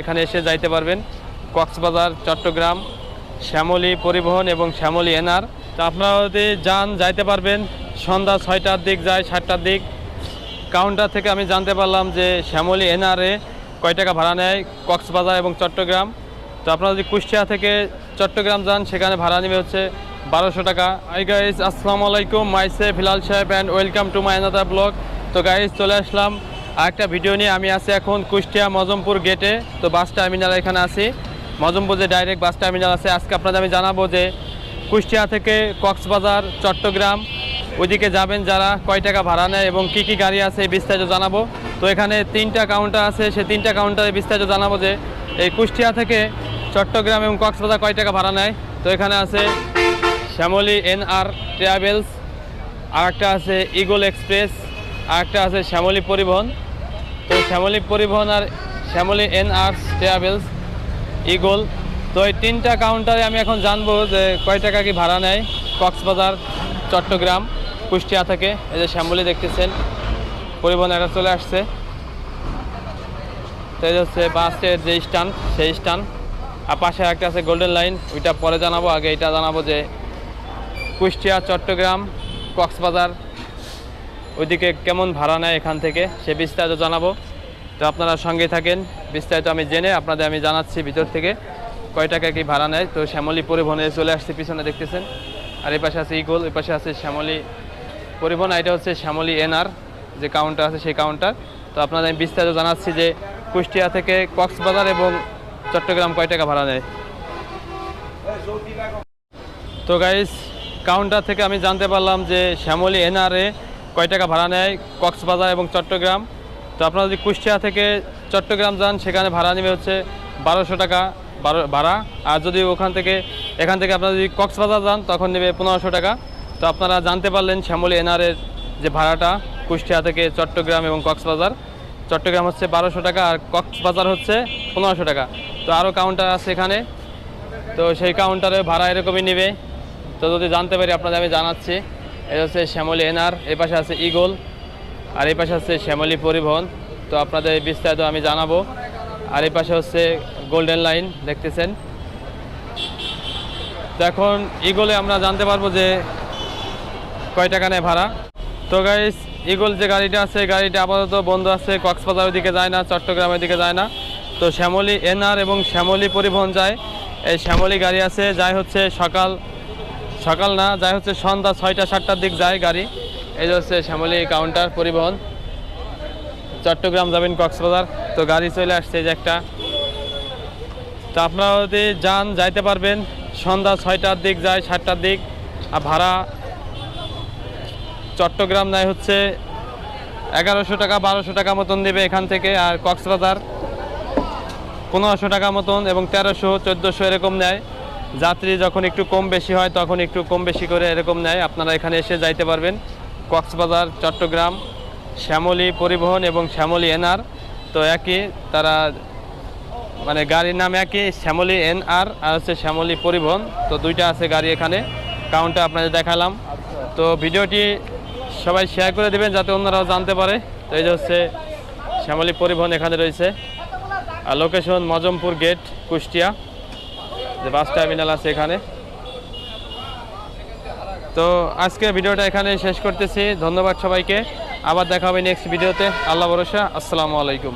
এখানে এসে যাইতে পারবেন। কক্সবাজার, চট্টগ্রাম, শ্যামলী পরিবহন এবং শ্যামলী এনআর। তো আপনারা যদি যান, যাইতে পারবেন। সন্ধ্যা ছয়টার দিক যায়, সাতটার দিক। কাউন্টার থেকে আমি জানতে পারলাম যে শ্যামলী এনআরএ কয় টাকা ভাড়া নেয় কক্সবাজার এবং চট্টগ্রাম। তো আপনারা যদি কুষ্টিয়া থেকে চট্টগ্রাম যান, সেখানে ভাড়া নেবে হচ্ছে বারোশো টাকা। আই গাইজ আসসালামু আলাইকুম। মাইসে ফিলাল সাহেব and welcome to my another blog তো গাইজ চলে আসলাম। আরেকটা ভিডিও নিয়ে আমি আছি এখন কুষ্টিয়া মজমপুর গেটে। তো বাস টার্মিনাল এখানে আছি। মজমপুর যে ডাইরেক্ট বাস টার্মিনাল আছে, আজকে আপনাদের আমি জানাব যে কুষ্টিয়া থেকে কক্সবাজার, চট্টগ্রাম, ওইদিকে যাবেন যারা, কয় টাকা ভাড়া নেয় এবং কি কি গাড়ি আছে বিস্তারিত জানাব। তো এখানে তিনটা কাউন্টার আছে সেই তিনটা কাউন্টারে বিস্তারিত জানাব যে এই কুষ্টিয়া থেকে চট্টগ্রাম এবং কক্সবাজার কয় টাকা ভাড়া নেয়। তো এখানে আছে শ্যামলী এন আর ট্রাভেলস আর একটা আছে ইগল এক্সপ্রেস আর একটা আছে শ্যামলী পরিবহন। তো শ্যামলী পরিবহন আর Shyamoli N R travels Eagle তো এই তিনটা কাউন্টারে আমি এখন জানব যে কয় টাকা কি ভাড়া নেয় কক্সবাজার, চট্টগ্রাম, কুষ্টিয়া থেকে। এই যে শ্যামলী দেখতেছেন, পরিবহন একটা চলে আসছে। তো এই হচ্ছে বাসের যে স্ট্যান্ড, সেই স্ট্যান্ড। আর পাশে একটা আছে গোল্ডেন লাইন ওইটা পরে জানাব। আগে এটা জানাব যে কুষ্টিয়া, চট্টগ্রাম, কক্সবাজার ওইদিকে কেমন ভাড়া নেয় এখান থেকে, সে বিস্তারিত জানাব। তো আপনারা সঙ্গে থাকেন। বিস্তারিত আমি জেনে আপনাদের আমি জানাচ্ছি ভিতর থেকে কয় টাকা কি ভাড়া নেয়। তো শ্যামলী পরিবহনে চলে আসছে, পিছনে দেখতেছেন। আর এই পাশে আছে ইগল এই পাশে আছে শ্যামলী পরিবহন এটা হচ্ছে শ্যামলী এনআর যে কাউন্টার আছে, সেই কাউন্টার তো আপনাদের আমি বিস্তারিত জানাচ্ছি যে কুষ্টিয়া থেকে কক্সবাজার এবং চট্টগ্রাম কয় টাকা ভাড়া নেয়। তো গাইস কাউন্টার থেকে আমি জানতে পারলাম যে শ্যামলী এনআরএ কয় টাকা ভাড়া নেয়? কক্সবাজার এবং চট্টগ্রাম। তো আপনারা যদি কুষ্টিয়া থেকে চট্টগ্রাম যান, সেখানে ভাড়া নেবে হচ্ছে বারোশো টাকা ভাড়া। আর যদি ওখান থেকে এখান থেকে আপনারা যদি কক্সবাজার যান, তখন নেবে পনেরোশো টাকা। তো আপনারা জানতে পারলেন শ্যামলী এনআরের যে ভাড়াটা কুষ্টিয়া থেকে চট্টগ্রাম এবং কক্সবাজার। চট্টগ্রাম হচ্ছে বারোশো টাকা আর কক্সবাজার হচ্ছে পনেরোশো টাকা। তো আরও কাউন্টার আছে এখানে। তো সেই কাউন্টারে ভাড়া এরকমই নেবে। তো যদি জানতে পারি, আপনাদের আমি জানাচ্ছি। এটা হচ্ছে শ্যামলী এনআর এই পাশে আছে ইগল আর এই পাশে হচ্ছে শ্যামলী পরিবহন। তো আপনাদের বিস্তারিত আমি জানাব। আর এই পাশে হচ্ছে গোল্ডেন লাইন দেখতেছেন? তো এখন ইগলে আমরা জানতে পারব যে কয় টাকা নেয় ভাড়া। তো গাইস ইগল যে গাড়িটা আছে গাড়িটা আপাতত বন্ধ আছে, কক্সবাজারের দিকে যায় না, চট্টগ্রামের দিকে যায় না। তো শ্যামলী এনআর এবং শ্যামলী পরিবহন যায়। এই শ্যামলী গাড়ি আছে, যায় হচ্ছে সকাল সকাল না যায় হচ্ছে সন্ধ্যা ছয়টা, সাতটার দিক যায় গাড়ি। এই হচ্ছে শ্যামলী কাউন্টার পরিবহন। চট্টগ্রাম যাবেন কক্সবাজার, তো গাড়ি চলে আসছে যে একটা। তো আপনারা যদি যান, যাইতে পারবেন। সন্ধ্যা ছয়টার দিক যায়, সাতটার দিক। আর ভাড়া চট্টগ্রাম নেয় হচ্ছে এগারোশো টাকা, বারোশো টাকা মতন দেবে এখান থেকে। আর কক্সবাজার পনেরোশো টাকা মতন এবং তেরোশো, চোদ্দোশো এরকম নেয়। যাত্রী যখন একটু কম বেশি হয়, তখন একটু কম বেশি করে এরকম নেয়। আপনারা এখানে এসে যাইতে পারবেন। কক্সবাজার, চট্টগ্রাম, শ্যামলী পরিবহন এবং শ্যামলী এনআর। তো একই, তারা মানে গাড়ির নাম একই, শ্যামলী এনআর আর হচ্ছে শ্যামলী পরিবহন। তো দুইটা আছে গাড়ি এখানে। কাউন্টে আপনাদের দেখালাম। তো ভিডিওটি সবাই শেয়ার করে দেবেন যাতে অন্যরাও জানতে পারে। তো এই যে হচ্ছে শ্যামলী পরিবহন এখানে রয়েছে। আর লোকেশন মজমপুর গেট কুষ্টিয়া। যে বাস টার্মিনাল আছে এখানে। তো আজকে ভিডিওটা এখানে শেষ করতেছি। ধন্যবাদ সবাইকে। আবার দেখা হবে নেক্সট ভিডিওতে আল্লাহ ভরসা। আসসালামু আলাইকুম।